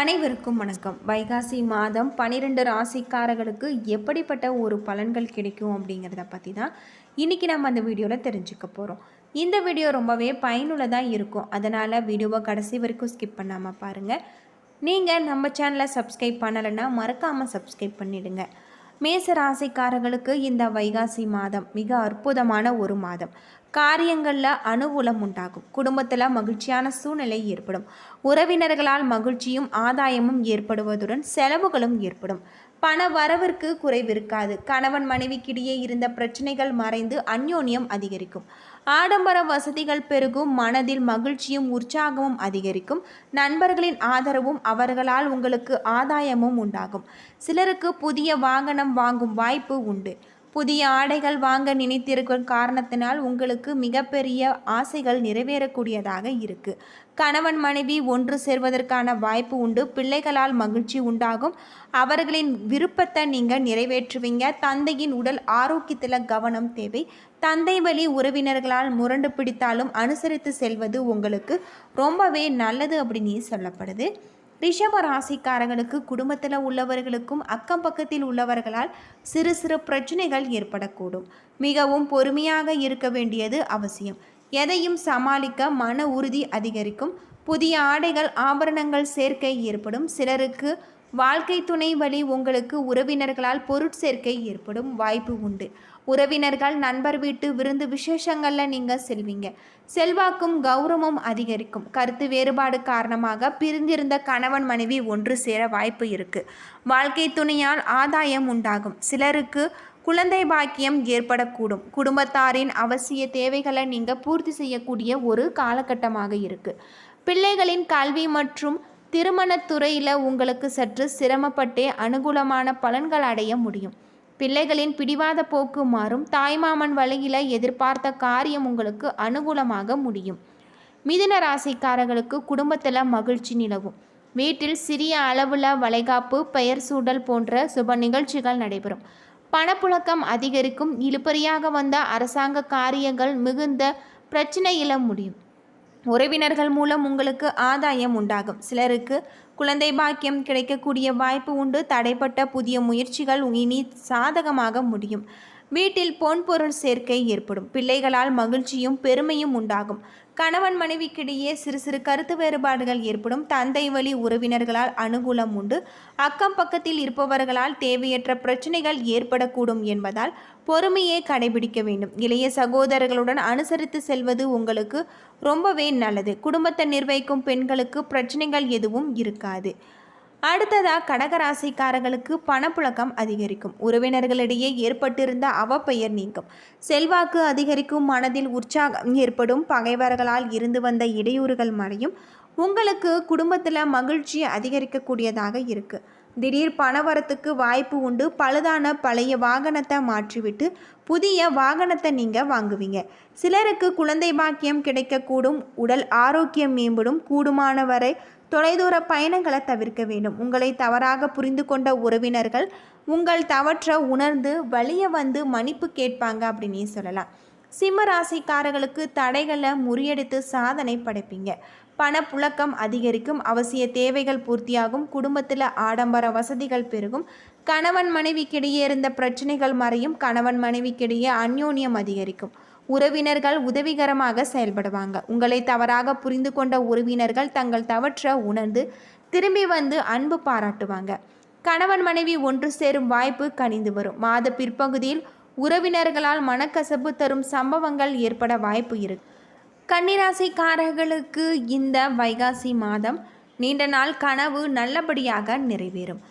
அனைவருக்கும் வணக்கம். வைகாசி மாதம் பன்னிரெண்டு ராசிக்காரர்களுக்கு எப்படிப்பட்ட ஒரு பலன்கள் கிடைக்கும் அப்படிங்கிறத பற்றி தான் இன்றைக்கி நம்ம அந்த வீடியோவில் தெரிஞ்சுக்க போகிறோம் இந்த வீடியோ ரொம்பவே பயனுள்ளதாக இருக்கும். அதனால் வீடியோவை கடைசி வரைக்கும் ஸ்கிப் பண்ணாமல் பாருங்கள் நீங்கள் நம்ம சேனலை சப்ஸ்கிரைப் பண்ணலைன்னா மறக்காமல் சப்ஸ்கிரைப் பண்ணிவிடுங்க மேச ராசிக்காரர்களுக்கு இந்த வைகாசி மாதம் மிக அற்புதமான ஒரு மாதம். காரியங்களில் அனுகூலம் உண்டாகும். குடும்பத்தில் மகிழ்ச்சியான சூழ்நிலை ஏற்படும். உறவினர்களால் மகிழ்ச்சியும் ஆதாயமும் ஏற்படுவதுடன் செலவுகளும் ஏற்படும். பண வரவிற்கு குறைவிருக்காது. கணவன் மனைவிக்கிடையே இருந்த பிரச்சனைகள் மறைந்து அந்யோன்யம் அதிகரிக்கும். ஆடம்பர வசதிகள் பெருகும் மனதில் மகிழ்ச்சியும் உற்சாகமும் அதிகரிக்கும். நண்பர்களின் ஆதரவும் அவர்களால் உங்களுக்கு ஆதாயமும் உண்டாகும். சிலருக்கு புதிய வாகனம் வாங்கும் வாய்ப்பு உண்டு. புதிய ஆடைகள் வாங்க நினைத்திருக்கும் காரணத்தினால் உங்களுக்கு மிகப்பெரிய ஆசைகள் நிறைவேறக்கூடியதாக இருக்கு. கணவன் மனைவி ஒன்று சேர்வதற்கான வாய்ப்பு உண்டு. பிள்ளைகளால் மகிழ்ச்சி உண்டாகும். அவர்களின் விருப்பத்தை நீங்கள் நிறைவேற்றுவீங்க. தந்தையின் உடல் ஆரோக்கியத்தில் கவனம் தேவை. தந்தை வழி உறவினர்களால் முரண்டு பிடித்தாலும் அனுசரித்து செல்வது உங்களுக்கு ரொம்பவே நல்லது அப்படின்னு சொல்லப்படுது. ரிஷப ராசிக்காரர்களுக்கு குடும்பத்தில் உள்ளவர்களுக்கும் அக்கம் பக்கத்தில் உள்ளவர்களால் சிறு சிறு பிரச்சனைகள் ஏற்படக்கூடும். மிகவும் பொறுமையாக இருக்க வேண்டியது அவசியம். எதையும் சமாளிக்க மன உறுதி அதிகரிக்கும். புதிய ஆடைகள் ஆபரணங்கள் சேர்க்கை ஏற்படும். சிலருக்கு வாழ்க்கை துணை வழி உங்களுக்கு உறவினர்களால் பொருட்சேர்க்கை ஏற்படும் வாய்ப்பு உண்டு. உறவினர்கள் நண்பர் வீட்டு விருந்து விசேஷங்களில் நீங்கள் செல்வீங்க. செல்வாக்கும் கௌரவமும் அதிகரிக்கும். கருத்து வேறுபாடு காரணமாக பிரிந்திருந்த கணவன் மனைவி ஒன்று சேர வாய்ப்பு இருக்குது வாழ்க்கை துணையால் ஆதாயம் உண்டாகும். சிலருக்கு குழந்தை பாக்கியம் ஏற்படக்கூடும். குடும்பத்தாரின் அவசிய தேவைகளை நீங்கள் பூர்த்தி செய்யக்கூடிய ஒரு காலகட்டமாக இருக்குது பிள்ளைகளின் கல்வி மற்றும் திருமணத்துறையில் உங்களுக்கு சற்று சிரமப்பட்டே அனுகூலமான பலன்கள் அடைய முடியும். பிள்ளைகளின் பிடிவாத போக்கு மாறும். தாய்மாமன் வழியில் எதிர்பார்த்த காரியம் உங்களுக்கு அனுகூலமாக முடியும். மிதுன ராசிக்காரர்களுக்கு குடும்பத்தில் மகிழ்ச்சி நிலவும். வீட்டில் சிறிய அளவில் வளைகாப்பு பெயர் சூடல் போன்ற சுப நிகழ்ச்சிகள் நடைபெறும். பணப்புழக்கம் அதிகரிக்கும். இழுபறியாக வந்த அரசாங்க காரியங்கள் மிகுந்த பிரச்சனையில முடியும். உறவினர்கள் மூலம் உங்களுக்கு ஆதாயம் உண்டாகும். சிலருக்கு குழந்தை பாக்கியம் கிடைக்கக்கூடிய வாய்ப்பு உண்டு. தடைப்பட்ட புதிய முயற்சிகள் இனி சாதகமாக முடியும். வீட்டில் பொன் பொருள் சேர்க்கை ஏற்படும். பிள்ளைகளால் மகிழ்ச்சியும் பெருமையும் உண்டாகும். கணவன் மனைவிக்கிடையே சிறு சிறு கருத்து வேறுபாடுகள் ஏற்படும். தந்தை வழி உறவினர்களால் அனுகூலம் உண்டு. அக்கம் பக்கத்தில் இருப்பவர்களால் தேவையற்ற பிரச்சனைகள் ஏற்படக்கூடும் என்பதால் பொறுமையை கடைபிடிக்க வேண்டும். இளைய சகோதரர்களுடன் அனுசரித்து செல்வது உங்களுக்கு ரொம்பவே நல்லது. குடும்பத்தை நிர்வகிக்கும் பெண்களுக்கு பிரச்சனைகள் எதுவும் இருக்காது. அடுத்ததாக கடகராசிக்காரர்களுக்கு பணப்புழக்கம் அதிகரிக்கும். உறவினர்களிடையே ஏற்பட்டிருந்த அவப்பெயர் நீங்கும். செல்வாக்கு அதிகரிக்கும் மனதில் உற்சாகம் ஏற்படும். பகைவர்களால் இருந்து வந்த இடையூறுகள் மறையும். உங்களுக்கு குடும்பத்தில் மகிழ்ச்சி அதிகரிக்கக்கூடியதாக இருக்குது திடீர் பணவரத்துக்கு வாய்ப்பு உண்டு. பழுதான பழைய வாகனத்தை மாற்றிவிட்டு புதிய வாகனத்தை நீங்கள் வாங்குவீங்க. சிலருக்கு குழந்தை பாக்கியம் கிடைக்கக்கூடும். உடல் ஆரோக்கியம் மேம்படும். கூடுமானவரை தொலைதூர பயணங்களை தவிர்க்க வேண்டும். உங்களை தவறாக புரிந்து கொண்ட உறவினர்கள் உங்கள் தவற்றை உணர்ந்து வழிய வந்து மன்னிப்பு கேட்பாங்க அப்படின்னே சொல்லலாம். சிம்ம ராசிக்காரர்களுக்கு தடைகளை முறியடித்து சாதனை படைப்பீங்க. பணப்புழக்கம் அதிகரிக்கும் அவசிய தேவைகள் பூர்த்தியாகும் குடும்பத்தில் ஆடம்பர வசதிகள் பெருகும் கணவன் மனைவிக்கிடையே இருந்த பிரச்சனைகள் மறையும் கணவன் மனைவிக்கிடையே அந்யோன்யம் அதிகரிக்கும். உறவினர்கள் உதவிகரமாக செயல்படுவாங்க. உங்களை தவறாக புரிந்து கொண்ட உறவினர்கள் தங்கள் தவற்றை உணர்ந்து திரும்பி வந்து அன்பு பாராட்டுவாங்க. கணவன் மனைவி ஒன்று சேரும் வாய்ப்பு கனிந்து வரும். மாத பிற்பகுதியில் உறவினர்களால் மனக்கசப்பு தரும் சம்பவங்கள் ஏற்பட வாய்ப்பு இருக்கு. கன்னிராசிக்காரர்களுக்கு இந்த வைகாசி மாதம் நீண்ட நாள் கனவு நல்லபடியாக நிறைவேறும்.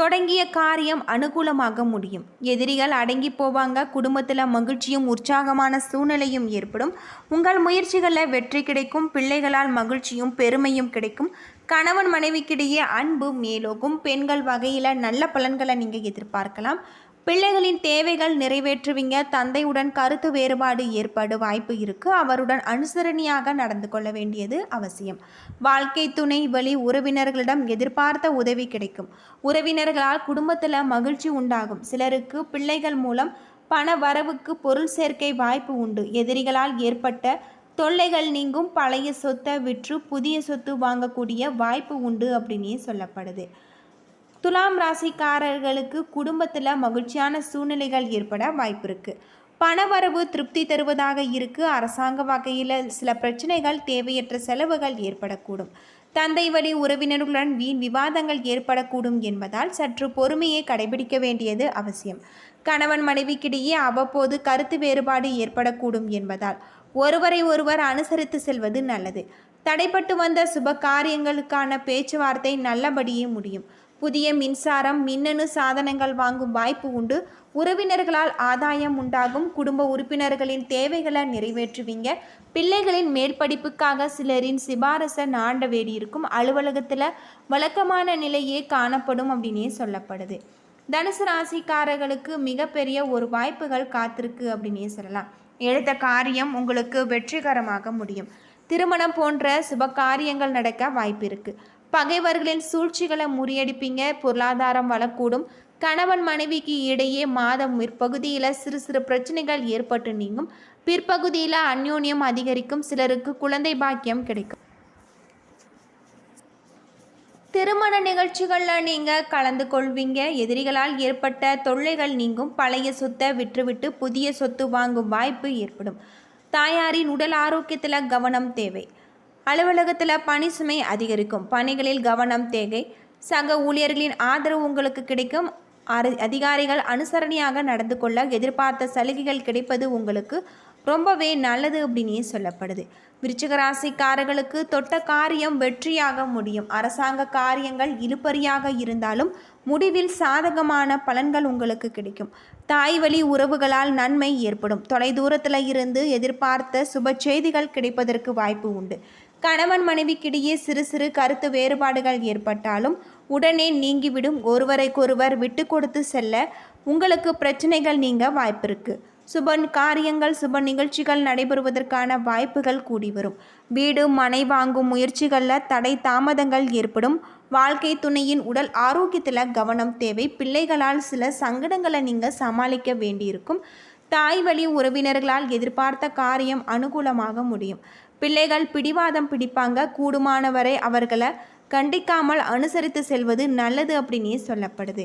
தொடங்கிய காரியம் அனுகூலமாக முடியும். எதிரிகள் அடங்கி போவாங்க. குடும்பத்தில் மகிழ்ச்சியும் உற்சாகமான சூழ்நிலையும் ஏற்படும். உங்கள் முயற்சிகளில் வெற்றி கிடைக்கும். பிள்ளைகளால் மகிழ்ச்சியும் பெருமையும் கிடைக்கும். கணவன் மனைவிக்கிடையே அன்பு மேலோகும் பெண்கள் வகையில் நல்ல பலன்களை நீங்கள் எதிர்பார்க்கலாம். பிள்ளைகளின் தேவைகள் நிறைவேற்றுவீங்க. தந்தையுடன் கருத்து வேறுபாடு ஏற்பட வாய்ப்பு இருக்கு. அவருடன் அனுசரணியாக நடந்து கொள்ள வேண்டியது அவசியம். வாழ்க்கை துணை வழி உறவினர்களிடம் எதிர்பார்த்த உதவி கிடைக்கும். உறவினர்களால் குடும்பத்தில் மகிழ்ச்சி உண்டாகும். சிலருக்கு பிள்ளைகள் மூலம் பண வரவுக்கு பொருள் சேர்க்கை வாய்ப்பு உண்டு. எதிரிகளால் ஏற்பட்ட தொல்லைகள் நீங்கும். பழைய சொத்தை விற்று புதிய சொத்து வாங்கக்கூடிய வாய்ப்பு உண்டு அப்படின்னே சொல்லப்படுது. துலாம் ராசிக்காரர்களுக்கு குடும்பத்தில் மகிழ்ச்சியான சூழ்நிலைகள் ஏற்பட வாய்ப்பு இருக்குது பணவரவு திருப்தி தருவதாக இருக்கு. அரசாங்க வகையில் சில பிரச்சனைகள் தேவையற்ற செலவுகள் ஏற்படக்கூடும். தந்தை வழி உறவினர்களுடன் வீண் விவாதங்கள் ஏற்படக்கூடும் என்பதால் சற்று பொறுமையை கடைபிடிக்க வேண்டியது அவசியம். கணவன் மனைவிக்கிடையே அவ்வப்போது கருத்து வேறுபாடு ஏற்படக்கூடும் என்பதால் ஒருவரை ஒருவர் அனுசரித்து செல்வது நல்லது. தடைப்பட்டு வந்த சுப காரியங்களுக்கான பேச்சுவார்த்தை நல்லபடியே முடியும். புதிய மின்சாரம் மின்னணு சாதனங்கள் வாங்கும் வாய்ப்பு உண்டு. உறவினர்களால் ஆதாயம் உண்டாகும். குடும்ப உறுப்பினர்களின் தேவைகளை நிறைவேற்றுவீங்க. பிள்ளைகளின் மேற்படிப்புக்காக சிலரின் சிபாரசை நாண்ட வேண்டியிருக்கும். அலுவலகத்தில் வழக்கமான நிலையே காணப்படும் அப்படின்னே சொல்லப்படுது. தனுசு ராசிக்காரர்களுக்கு மிகப்பெரிய ஒரு வாய்ப்புகள் காத்திருக்கு அப்படின்னே சொல்லலாம். எடுத்த காரியம் உங்களுக்கு வெற்றிகரமாக முடியும். திருமணம் போன்ற சுப காரியங்கள் நடக்க வாய்ப்பு இருக்குது பகைவர்களின் சூழ்ச்சிகளை முறியடிப்பீங்க பொருளாதாரம் வளக்கூடும். கணவன் மனைவிக்கு இடையே மாதம் பிற்பகுதியில் சிறு சிறு பிரச்சனைகள் ஏற்பட்டு நீங்கும். பிற்பகுதியில் அந்யோன்யம் அதிகரிக்கும் சிலருக்கு குழந்தை பாக்கியம் கிடைக்கும். திருமண நிகழ்ச்சிகளில் நீங்கள் கலந்து கொள்வீங்க. எதிரிகளால் ஏற்பட்ட தொல்லைகள் நீங்கும். பழைய சொத்தை விற்றுவிட்டு புதிய சொத்து வாங்கும் வாய்ப்பு ஏற்படும். தாயாரின் உடல் ஆரோக்கியத்தில் கவனம் தேவை. அலுவலகத்தில் பணி சுமை அதிகரிக்கும். பணிகளில் கவனம் தேவை சக ஊழியர்களின் ஆதரவு உங்களுக்கு கிடைக்கும். அதிகாரிகள் அனுசரணையாக நடந்து கொள்ள எதிர்பார்த்த சலுகைகள் கிடைப்பது உங்களுக்கு ரொம்பவே நல்லது அப்படின்னே சொல்லப்படுது. விருச்சிகராசிக்காரர்களுக்கு தொட்ட காரியம் வெற்றியாக முடியும். அரசாங்க காரியங்கள் இழுபறியாக இருந்தாலும் முடிவில் சாதகமான பலன்கள் உங்களுக்கு கிடைக்கும். தாய் வழி உறவுகளால் நன்மை ஏற்படும். தொலைதூரத்தில் இருந்து எதிர்பார்த்த சுப செய்திகள் கிடைப்பதற்கு வாய்ப்பு உண்டு. கணவன் மனைவிக்கிடையே சிறு சிறு கருத்து வேறுபாடுகள் ஏற்பட்டாலும் உடனே நீங்கிவிடும். ஒருவரைக்கொருவர் விட்டு கொடுத்து செல்ல உங்களுக்கு பிரச்சனைகள் நீங்க வாய்ப்பிருக்கு. சுப காரியங்கள் சுப நிகழ்ச்சிகள் நடைபெறுவதற்கான வாய்ப்புகள் கூடி வரும் வீடு மனை வாங்கும் முயற்சிகளில் தடை தாமதங்கள் ஏற்படும். வாழ்க்கை துணையின் உடல் ஆரோக்கியத்தில் கவனம் தேவை. பிள்ளைகளால் சில சங்கடங்களை நீங்கள் சமாளிக்க வேண்டியிருக்கும். தாய் வழி உறவினர்களால் எதிர்பார்த்த காரியம் அனுகூலமாக முடியும். பிள்ளைகள் பிடிவாதம் பிடிப்பாங்க. கூடுமானவரை அவர்களை கண்டிக்காமல் அனுசரித்து செல்வது நல்லது அப்படின்னே சொல்லப்படுது.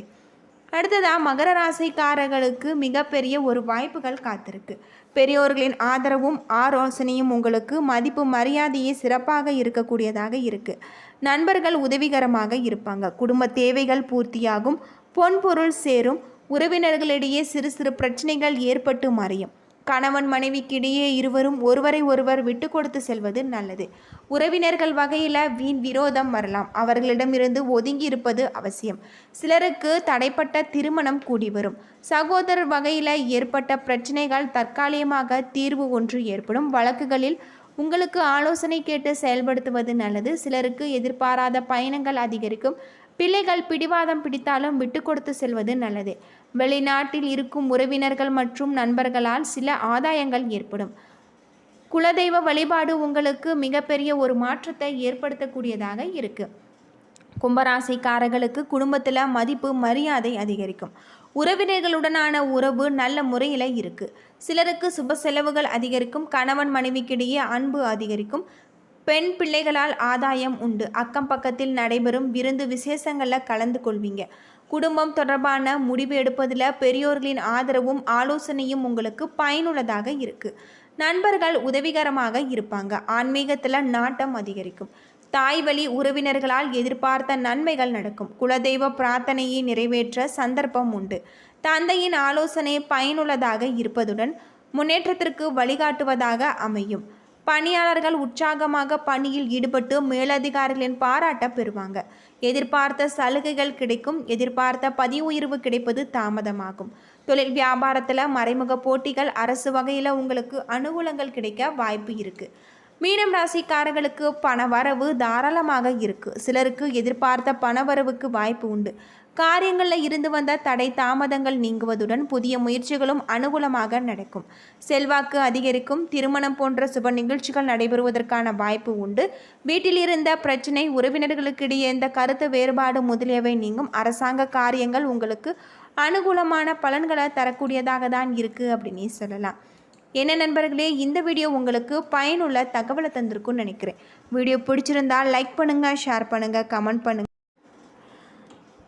அடுத்ததாக மகர ராசிக்காரர்களுக்கு மிகப்பெரிய ஒரு வாய்ப்புகள் காத்திருக்கு. பெரியோர்களின் ஆதரவும் ஆலோசனையும் உங்களுக்கு மதிப்பு மரியாதையே சிறப்பாக இருக்கக்கூடியதாக இருக்குது நண்பர்கள் உதவிகரமாக இருப்பாங்க. குடும்ப தேவைகள் பூர்த்தியாகும். பொன்பொருள் சேரும். உறவினர்களிடையே சிறு சிறு பிரச்சனைகள் ஏற்பட்டு மறையும். கணவன் மனைவிக்கிடையே இருவரும் ஒருவரை ஒருவர் விட்டு கொடுத்து செல்வது நல்லது. உறவினர்கள் வகையில் வீண் விரோதம் வரலாம். அவர்களிடமிருந்து ஒதுங்கி இருப்பது அவசியம். சிலருக்கு தடைப்பட்ட திருமணம் கூடி வரும். சகோதரர் வகையில் ஏற்பட்ட பிரச்சனைகள் தற்காலிகமாக தீர்வு ஒன்று ஏற்படும். வழக்குகளில் உங்களுக்கு ஆலோசனை கேட்டு செயல்படுத்துவது நல்லது. சிலருக்கு எதிர்பாராத பயணங்கள் அதிகரிக்கும். பிள்ளைகள் பிடிவாதம் பிடித்தாலும் விட்டு கொடுத்து செல்வது நல்லது. வெளிநாட்டில் இருக்கும் உறவினர்கள் மற்றும் நண்பர்களால் சில ஆதாயங்கள் ஏற்படும். குலதெய்வ வழிபாடு உங்களுக்கு மிகப்பெரிய ஒரு மாற்றத்தை ஏற்படுத்தக்கூடியதாக இருக்குது கும்பராசிக்காரர்களுக்கு குடும்பத்தில் மதிப்பு மரியாதை அதிகரிக்கும். உறவினர்களுடனான உறவு நல்ல முறையில் இருக்குது சிலருக்கு சுப செலவுகள் அதிகரிக்கும். கணவன் மனைவிக்கிடையே அன்பு அதிகரிக்கும். பெண் பிள்ளைகளால் ஆதாயம் உண்டு. அக்கம் பக்கத்தில் நடைபெறும் விருந்து விசேஷங்களில் கலந்து கொள்வீங்க. குடும்பம் தொடர்பான முடிவு எடுப்பதில் பெரியோர்களின் ஆதரவும் ஆலோசனையும் உங்களுக்கு பயனுள்ளதாக இருக்குது நண்பர்கள் உதவிகரமாக இருப்பாங்க. ஆன்மீகத்தில் நாட்டம் அதிகரிக்கும். தாய் வழி உறவினர்களால் எதிர்பார்த்த நன்மைகள் நடக்கும். குலதெய்வ பிரார்த்தனையை நிறைவேற்ற சந்தர்ப்பம் உண்டு. தந்தையின் ஆலோசனை பயனுள்ளதாக இருப்பதுடன் முன்னேற்றத்திற்கு வழிகாட்டுவதாக அமையும். பணியாளர்கள் உற்சாகமாக பணியில் ஈடுபட்டு மேலதிகாரிகளின் பாராட்ட பெறுவாங்க. எதிர்பார்த்த சலுகைகள் கிடைக்கும். எதிர்பார்த்த பதிவு உயர்வு கிடைப்பது தாமதமாகும். தொழில் வியாபாரத்தில் மறைமுக போட்டிகள் அரசு வகையில் உங்களுக்கு அனுகூலங்கள் கிடைக்க வாய்ப்பு இருக்குது மீனம் ராசிக்காரர்களுக்கு பண வரவு தாராளமாக இருக்குது சிலருக்கு எதிர்பார்த்த பணவரவுக்கு வாய்ப்பு உண்டு. காரியங்களில் இருந்து வந்த தடை தாமதங்கள் நீங்குவதுடன் புதிய முயற்சிகளும் அனுகூலமாக நடக்கும். செல்வாக்கு அதிகரிக்கும். திருமணம் போன்ற சுப நிகழ்ச்சிகள் நடைபெறுவதற்கான வாய்ப்பு உண்டு. வீட்டில் இருந்த பிரச்சனை உறவினர்களுக்கிடையே இந்த கருத்து வேறுபாடு முதலியவை நீங்கும். அரசாங்க காரியங்கள் உங்களுக்கு அனுகூலமான பலன்களை தரக்கூடியதாக தான் இருக்குது அப்படின்னு சொல்லலாம். என்ன நண்பர்களே இந்த வீடியோ உங்களுக்கு பயனுள்ள தகவலை தந்திருக்கும்னு நினைக்கிறேன். வீடியோ பிடிச்சிருந்தா லைக் பண்ணுங்கள் ஷேர் பண்ணுங்கள் கமெண்ட் பண்ணுங்கள்